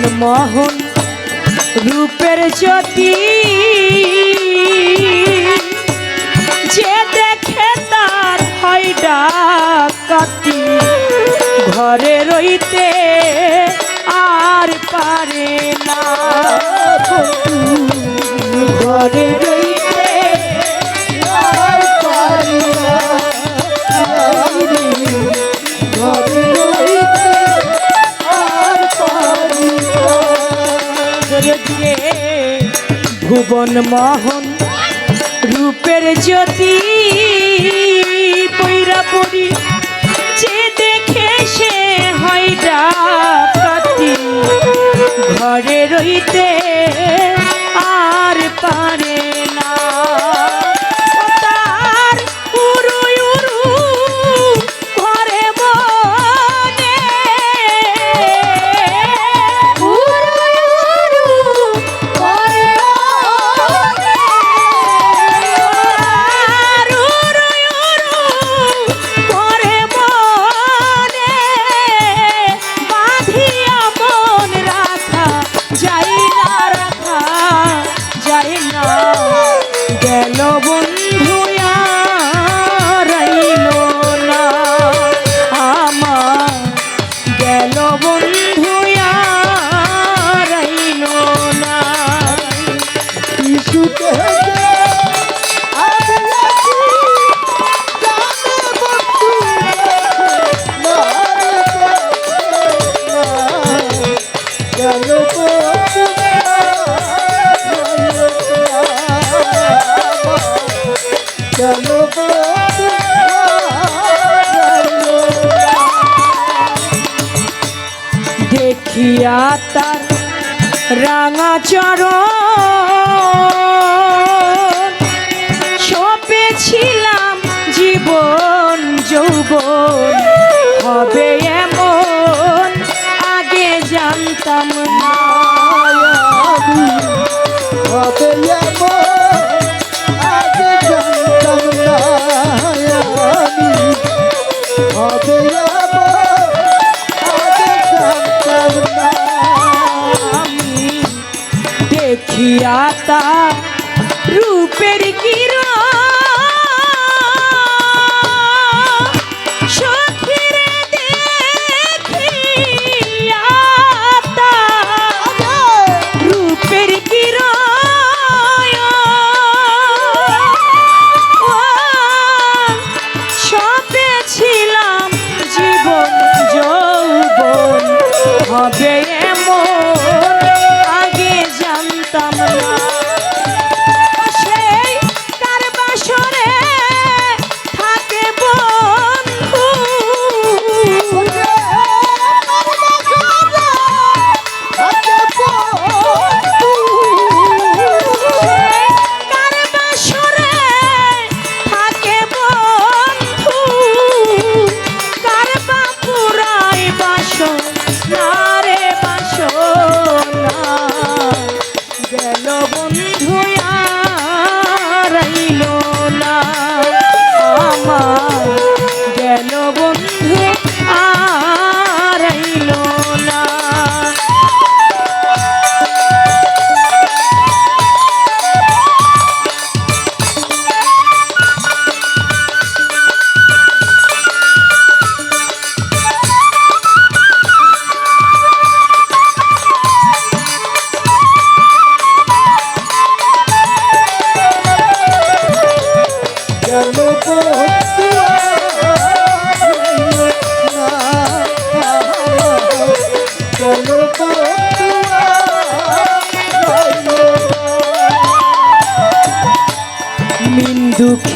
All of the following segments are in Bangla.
মনমোহন রূপের জ্যোতি। যে দেখে তার হয় ডাকাতি ঘরে রইতে আর পারে বনমোহন রূপের জ্যোতি পৈরা পড়ি যে দেখে সে হয় ডাকাতি ঘরে রইতে আর পারে না। তার রাঙা চরণ দেখিয়া তা রূপের কি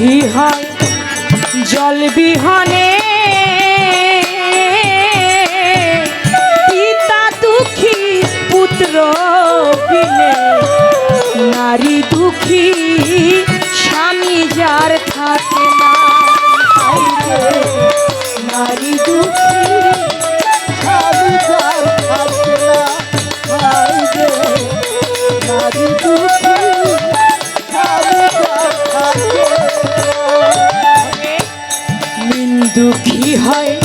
কি হয়? জল বিহনে পিতা দুঃখী পুত্র বিনে, নারী দুঃখী স্বামী যার থাকে না। নারী দুঃখী দুঃখী হয়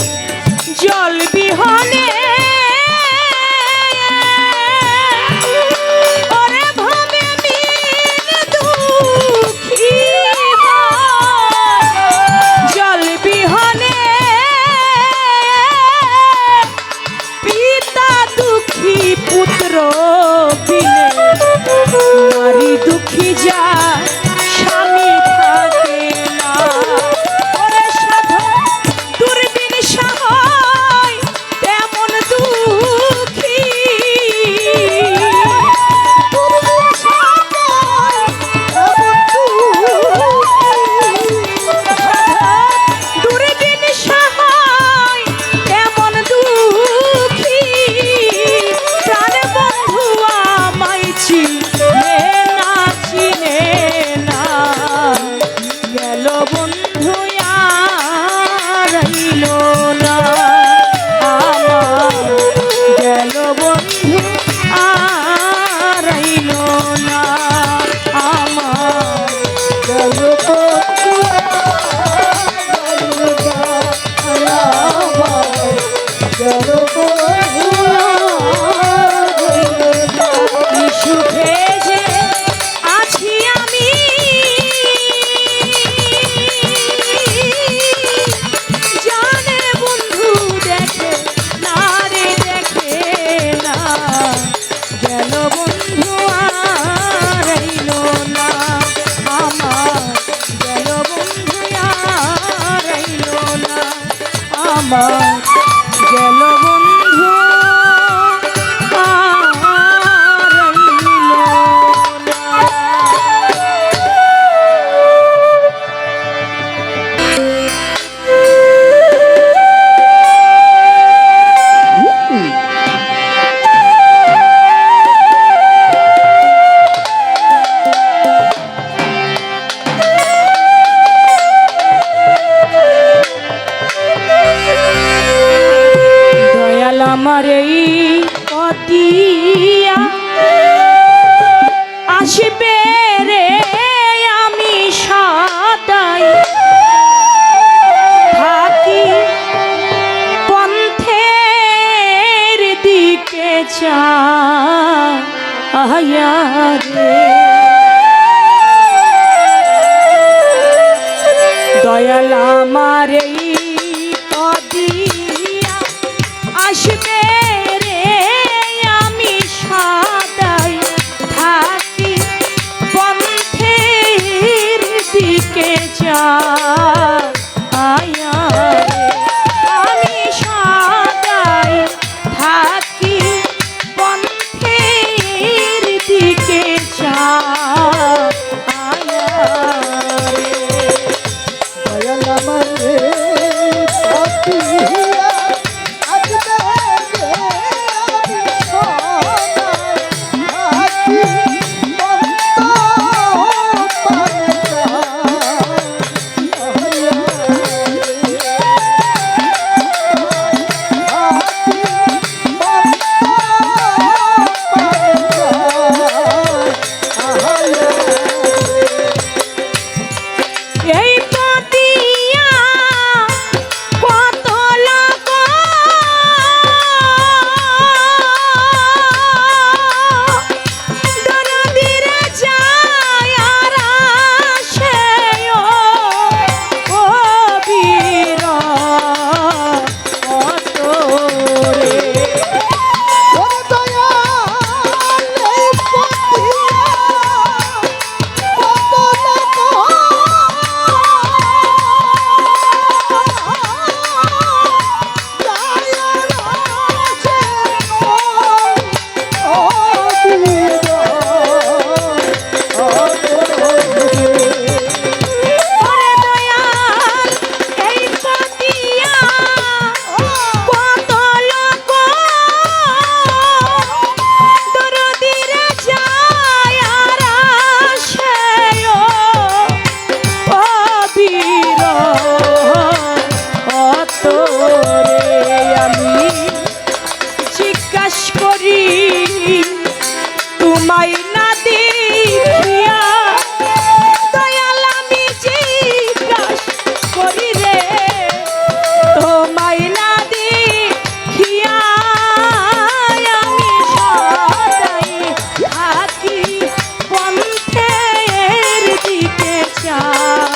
Maria.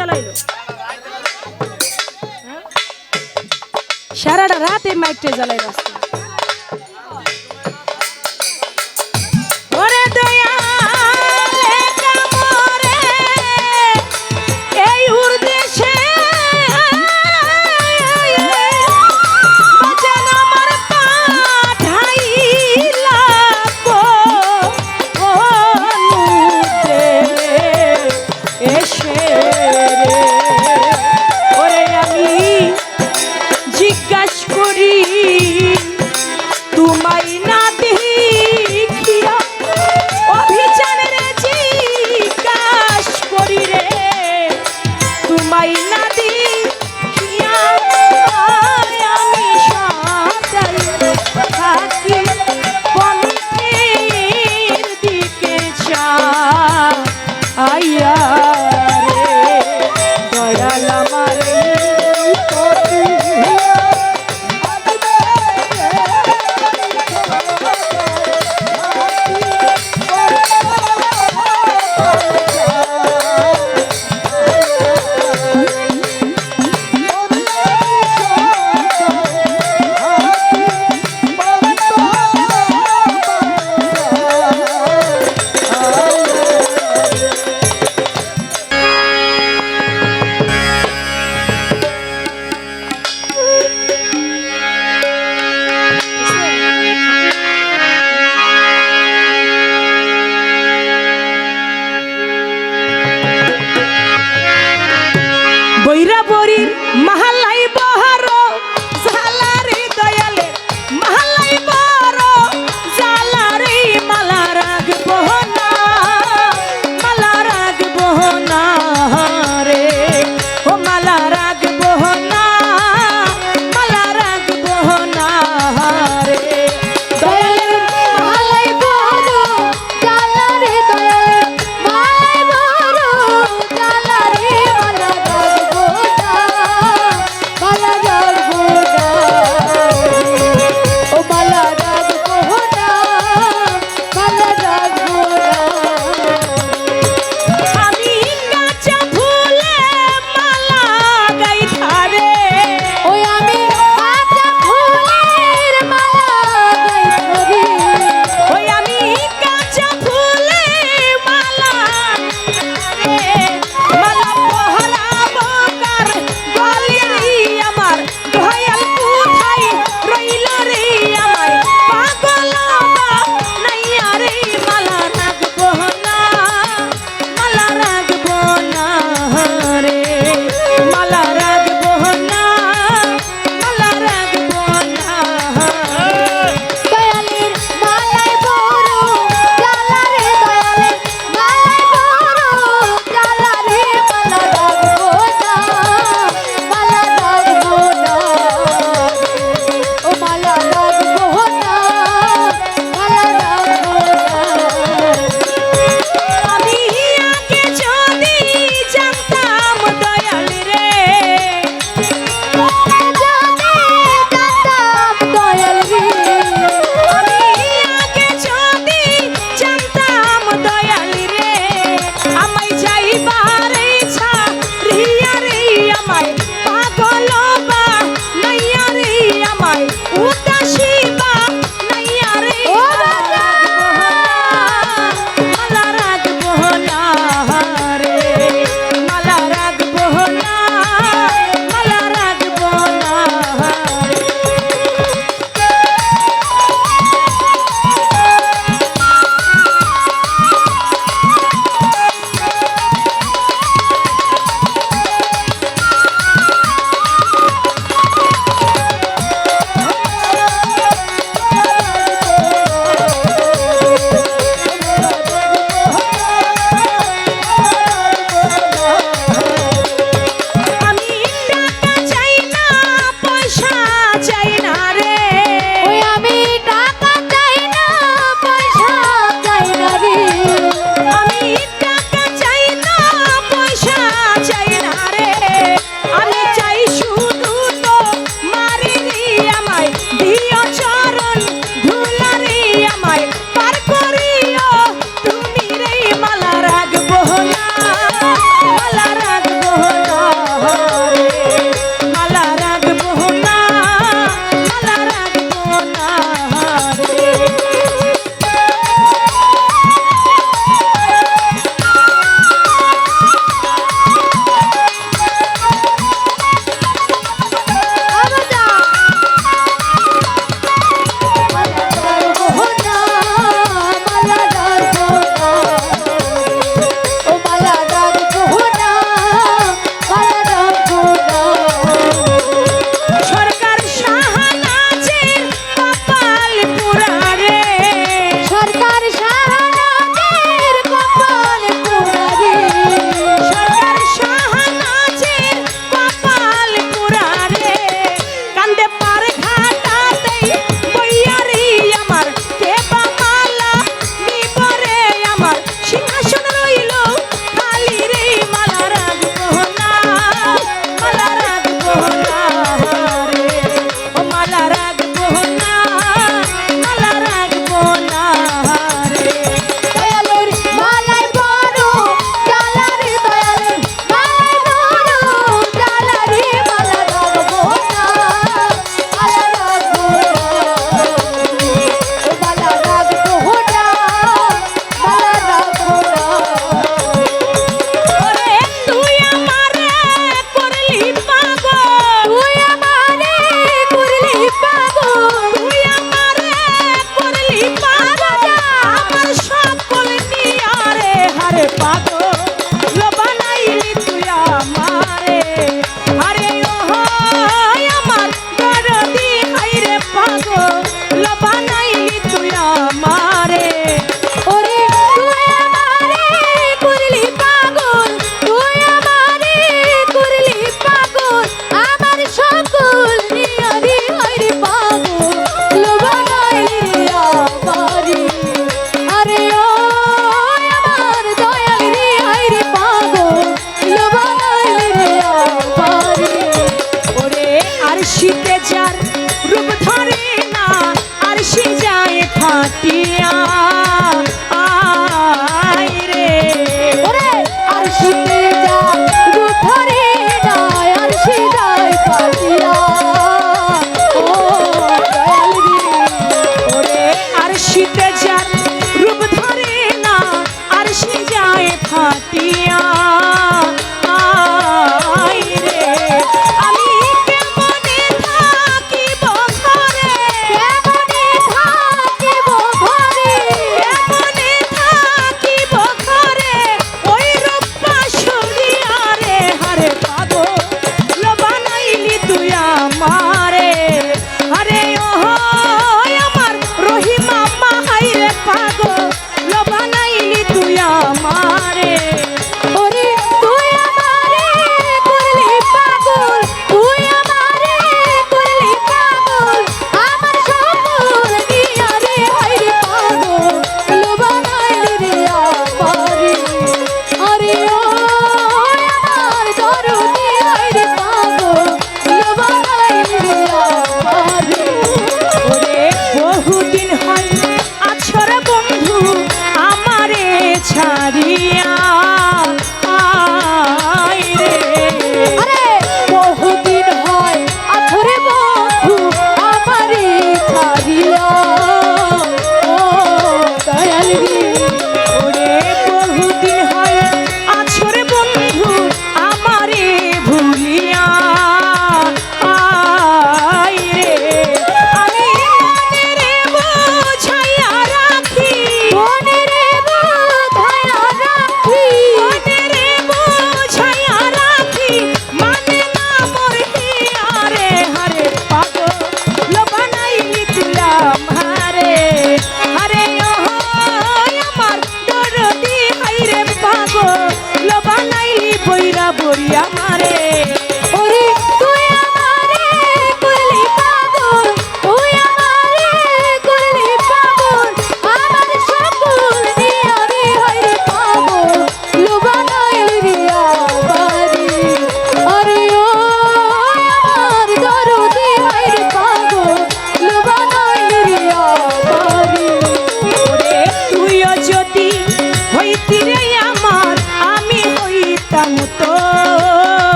জ্বালাইলো হ্যাঁ? সারাটা রাতে মাইকটা জ্বালাই